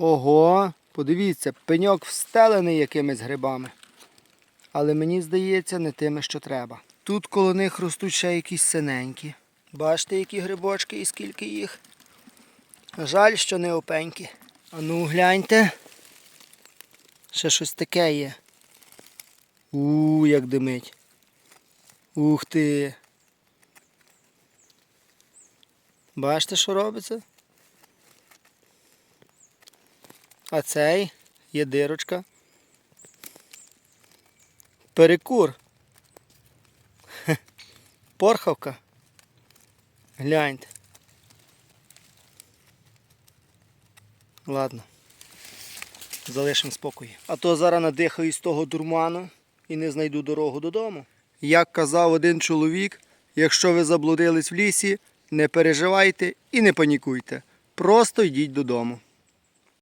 Ого, подивіться, пеньок встелений якимись грибами. Але мені здається, не тими, що треба. Тут коло них ростуть ще якісь синенькі. Бачите, які грибочки і скільки їх. Жаль, що не опенькі. А ну гляньте. Ще щось таке є. У, як димить. Ух ти. Бачите, що робиться? А цей є дирочка. Перекур. Порхавка. Гляньте. Ладно. Залишимо спокій. А то зараз надихаюсь того дурману і не знайду дорогу додому. Як казав один чоловік, якщо ви заблудились в лісі, не переживайте і не панікуйте. Просто йдіть додому.